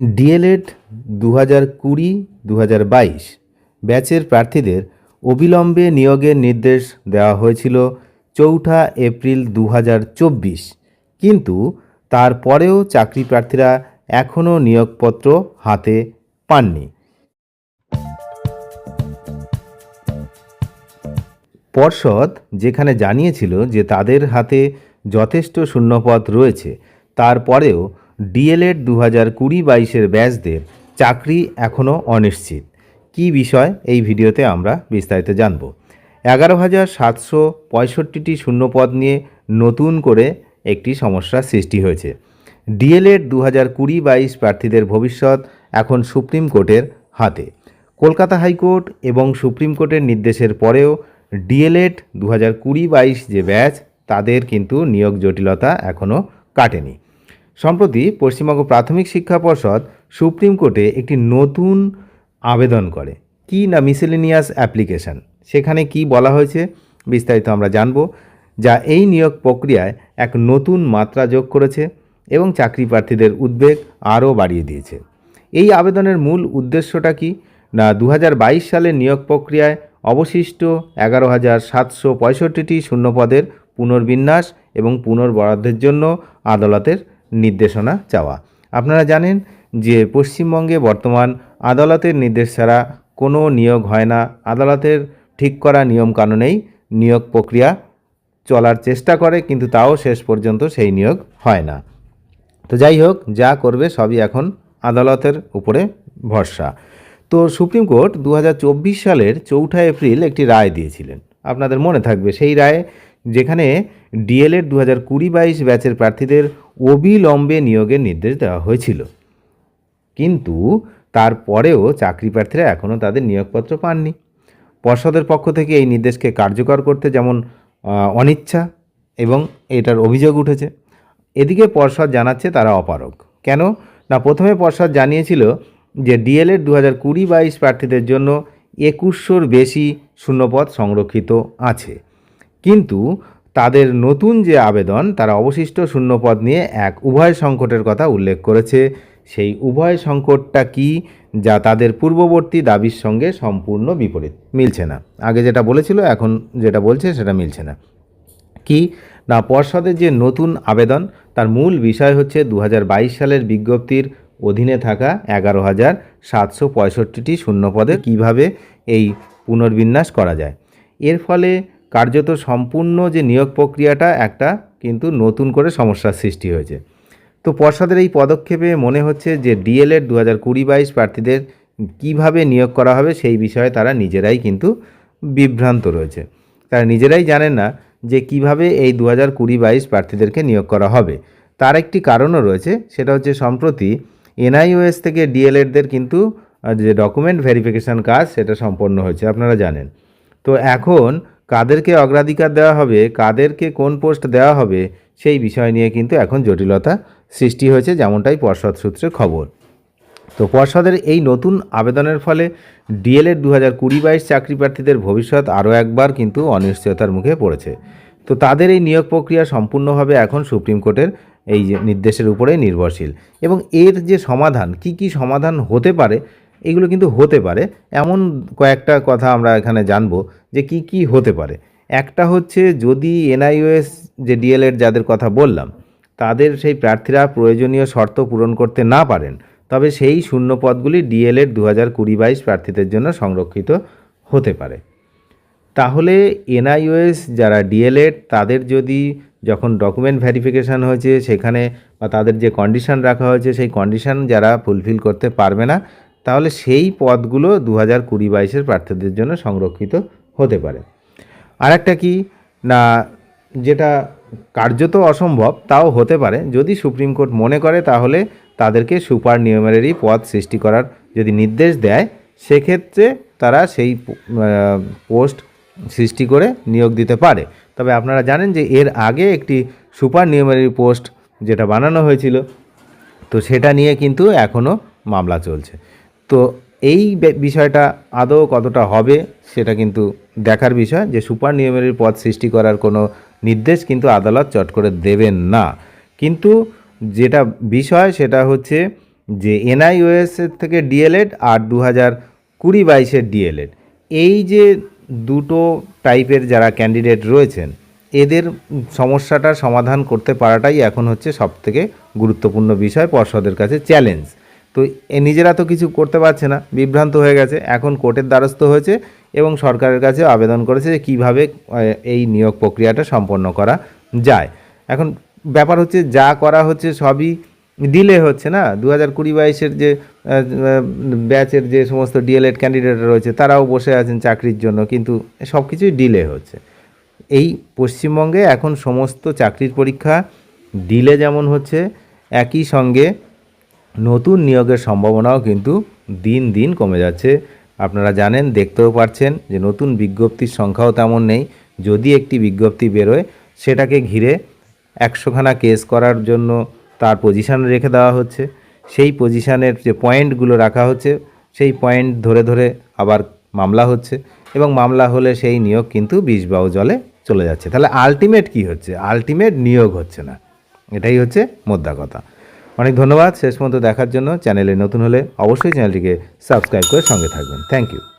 D.El.Ed দু হাজার কুড়ি দু হাজার বাইশ ব্যাচের প্রার্থীদের অবিলম্বে নিয়োগের নির্দেশ দেওয়া হয়েছিল চৌঠা এপ্রিল দু হাজার চব্বিশ। কিন্তু তারপরেও চাকরি প্রার্থীরা এখনও নিয়োগপত্র হাতে পাননি। পর্ষদ যেখানে জানিয়েছিল যে তাদের হাতে যথেষ্ট শূন্যপদ রয়েছে তারপরেও ডিএলএড দু হাজার কুড়ি বাইশের ব্যাচদের চাকরি এখনও অনিশ্চিত। কী বিষয়? এই ভিডিওতে আমরা বিস্তারিত জানব। এগারো হাজার সাতশো পঁয়ষট্টিটি শূন্যপদ নিয়ে নতুন করে একটি সমস্যার সৃষ্টি হয়েছে। ডিএলএড দু হাজার কুড়ি বাইশ প্রার্থীদের ভবিষ্যৎ এখন সুপ্রিম কোর্টের হাতে। কলকাতা হাইকোর্ট এবং সুপ্রিম কোর্টের নির্দেশের পরেও ডিএলএড দু হাজার কুড়ি বাইশ যে ব্যাচ, তাদের কিন্তু নিয়োগ জটিলতা এখনও কাটেনি। সম্প্রতি পশ্চিমবঙ্গ প্রাথমিক শিক্ষা পর্ষদ সুপ্রিম কোর্টে একটি নতুন আবেদন করে। কি না মিসেলিনিয়াস অ্যাপ্লিকেশন সেখানে কি বলা হয়েছে বিস্তারিত আমরা জানব, যা এই নিয়োগ প্রক্রিয়ায় এক নতুন মাত্রা যোগ করেছে এবং চাকরি প্রার্থীদের উদ্বেগ আরও বাড়িয়ে দিয়েছে। এই আবেদনের মূল উদ্দেশ্যটা কি? না দু সালের নিয়োগ প্রক্রিয়ায় অবশিষ্ট এগারো হাজার সাতশো পঁয়ষট্টিটি শূন্যপদের পুনর্বিন্যাস এবং পুনর্বরাদ্দের জন্য আদালতের নির্দেশনা চাওয়া। আপনারা জানেন যে পশ্চিমবঙ্গে বর্তমান আদালতের নির্দেশ ছাড়া কোনো নিয়োগ হয় না। আদালতের ঠিক করা নিয়মকানুনেই নিয়োগ প্রক্রিয়া চলার চেষ্টা করে, কিন্তু তাও শেষ পর্যন্ত সেই নিয়োগ হয় না। তো যাই হোক, যা করবে সবই এখন আদালতের উপরে ভরসা। তো সুপ্রিম কোর্ট দু হাজার চব্বিশ সালের চৌঠা এপ্রিল একটি রায় দিয়েছিলেন। আপনাদের মনে থাকবে সেই রায়ে যেখানে ডিএলএড দু হাজার কুড়ি বাইশ ব্যাচের প্রার্থীদের অবিলম্বে নিয়োগের নির্দেশ দেওয়া হয়েছিল। কিন্তু তারপরেও চাকরি প্রার্থীরা এখনও তাদের নিয়োগপত্র পাননি। পর্ষদের পক্ষ থেকে এই নির্দেশকে কার্যকর করতে যেমন অনিচ্ছা এবং এটার অভিযোগ উঠেছে। এদিকে পর্ষদ জানাচ্ছে তারা অপারগ। কেন? না, প্রথমে পর্ষদ জানিয়েছিল যে ডিএলএড দু হাজার কুড়ি বাইশ প্রার্থীদের জন্য একুশশোর বেশি শূন্যপদ সংরক্ষিত আছে। কিন্তু তাদের নতুন যে আবেদন, তারা অবশিষ্ট শূন্যপদ নিয়ে এক উভয় সংকটের কথা উল্লেখ করেছে। সেই উভয় সংকটটা কি, যা তাদের পূর্ববর্তী দাবির সঙ্গে সম্পূর্ণ বিপরীত? মিলছে না। আগে যেটা বলেছিল, এখন যেটা বলছে, সেটা মিলছে না। কি? না, পর্ষদের যে নতুন আবেদন, তার মূল বিষয় হচ্ছে দু হাজার বাইশ সালের বিজ্ঞপ্তির অধীনে থাকা এগারো হাজার সাতশো পঁয়ষট্টিটি শূন্যপদে কীভাবে এই পুনর্বিন্যাস করা যায়। এর ফলে কার্যত সম্পূর্ণ যে নিয়োগ প্রক্রিয়াটা একটা কিন্তু নতুন করে সমস্যার সৃষ্টি হয়েছে। তো পর্ষদের এই পদক্ষেপে মনে হচ্ছে যে ডিএলএড দু হাজার কুড়ি বাইশ প্রার্থীদের কীভাবে নিয়োগ করা হবে সেই বিষয়ে তারা নিজেরাই কিন্তু বিভ্রান্ত রয়েছে। তারা নিজেরাই জানেন না যে কীভাবে এই দু হাজার কুড়ি বাইশ প্রার্থীদেরকে নিয়োগ করা হবে। তার একটি কারণও রয়েছে, সেটা হচ্ছে সম্প্রতি এনআইওএস থেকে ডিএলএডদের কিন্তু যে ডকুমেন্ট ভেরিফিকেশান কাজ, সেটা সম্পন্ন হয়েছে, আপনারা জানেন। তো এখন কাদেরকে অগ্রাধিকার দেওয়া হবে, কাদেরকে কোন পোস্ট দেওয়া হবে, সেই বিষয় নিয়ে কিন্তু এখন জটিলতা সৃষ্টি হয়েছে, যেমনটাই পর্ষদ সূত্রে খবর। তো পর্ষদের এই নতুন আবেদনের ফলে ডিএলএড দু হাজার কুড়ি বাইশ চাকরি প্রার্থীদের ভবিষ্যৎ আরও একবার কিন্তু অনিশ্চয়তার মুখে পড়েছে। তো তাদের এই নিয়োগ প্রক্রিয়া সম্পূর্ণভাবে এখন সুপ্রিম কোর্টের এই যে নির্দেশের উপরে নির্ভরশীল। এবং এর যে সমাধান, কি কি সমাধান হতে পারে এগুলো কিন্তু হতে পারে। এমন কয়েকটা কথা আমরা এখানে জানব যে কি কি হতে পারে। একটা হচ্ছে যদি এনআইওএস যে ডিএলএড যাদের কথা বললাম, তাদের সেই প্রার্থীরা প্রয়োজনীয় শর্ত পূরণ করতে না পারেন, তবে সেই শূন্য পদগুলি ডিএলএড দু হাজার কুড়ি বাইশ প্রার্থীদের জন্য সংরক্ষিত হতে পারে। তাহলে এনআইওএস যারা ডিএলএড, তাদের যদি যখন ডকুমেন্ট ভেরিফিকেশান হয়েছে সেখানে বা তাদের যে কন্ডিশন রাখা হয়েছে, সেই কন্ডিশন যারা ফুলফিল করতে পারবে না তাহলে সেই পদগুলো দু হাজার কুড়ি বাইশের প্রার্থীদের জন্য সংরক্ষিত হতে পারে। আরেকটা কি? না, যেটা কার্যত অসম্ভব, তাও হতে পারে। যদি সুপ্রিম কোর্ট মনে করে, তাহলে তাদেরকে সুপার নিউমারি পদ সৃষ্টি করার যদি নির্দেশ দেয়, সেক্ষেত্রে তারা সেই পোস্ট সৃষ্টি করে নিয়োগ দিতে পারে। তবে আপনারা জানেন যে এর আগে একটি সুপার নিউমারি পোস্ট যেটা বানানো হয়েছিল, তো সেটা নিয়ে কিন্তু এখনও মামলা চলছে। তো এই বিষয়টা আদৌ কতটা হবে সেটা কিন্তু দেখার বিষয় যে সুপার নিয়মের পদ সৃষ্টি করার কোনো নির্দেশ কিন্তু আদালত চট করে দেবেন না। কিন্তু যেটা বিষয় সেটা হচ্ছে যে এনআইওএস থেকে ডিএলএড আর দু হাজার কুড়ি বাইশের ডিএলএড। এই যে দুটো টাইপের যারা ক্যান্ডিডেট রয়েছেন, এদের সমস্যাটার সমাধান করতে পারাটাই এখন হচ্ছে সবথেকে গুরুত্বপূর্ণ বিষয় পর্ষদের কাছে চ্যালেঞ্জ। তো এ নিজেরা তো কিছু করতে পারছে না, বিভ্রান্ত হয়ে গেছে। এখন কোর্টের দ্বারস্থ হয়েছে এবং সরকারের কাছে আবেদন করেছে যে কীভাবে এই নিয়োগ প্রক্রিয়াটা সম্পন্ন করা যায়। এখন ব্যাপার হচ্ছে যা করা হচ্ছে সবই ডিলে হচ্ছে না। দু হাজার কুড়ি বাইশের যে ব্যাচের যে সমস্ত ডিএলএড ক্যান্ডিডেট রয়েছে, তারাও বসে আছেন চাকরির জন্য, কিন্তু সব কিছুই ডিলে হচ্ছে। এই পশ্চিমবঙ্গে এখন সমস্ত চাকরির পরীক্ষা ডিলে যেমন হচ্ছে, একই সঙ্গে নতুন নিয়োগের সম্ভাবনাও কিন্তু দিন দিন কমে যাচ্ছে। আপনারা জানেন, দেখতেও পাচ্ছেন যে নতুন বিজ্ঞপ্তির সংখ্যাও তেমন নেই। যদি একটি বিজ্ঞপ্তি বেরোয়, সেটাকে ঘিরে একশোখানা কেস করার জন্য তার পজিশান রেখে দেওয়া হচ্ছে। সেই পজিশানের যে পয়েন্টগুলো রাখা হচ্ছে, সেই পয়েন্ট ধরে ধরে আবার মামলা হচ্ছে এবং মামলা হলে সেই নিয়োগ কিন্তু বিষ বাউ জলে চলে যাচ্ছে। তাহলে আলটিমেট কি হচ্ছে? আলটিমেট নিয়োগ হচ্ছে না। এটাই হচ্ছে মোদ্দা কথা। অনেক ধন্যবাদ। শেষ পর্যন্ত দেখার জন্য চ্যানেলে নতুন হলে অবশ্যই চ্যানেলটিকে সাবস্ক্রাইব করে সঙ্গে থাকবেন। Thank you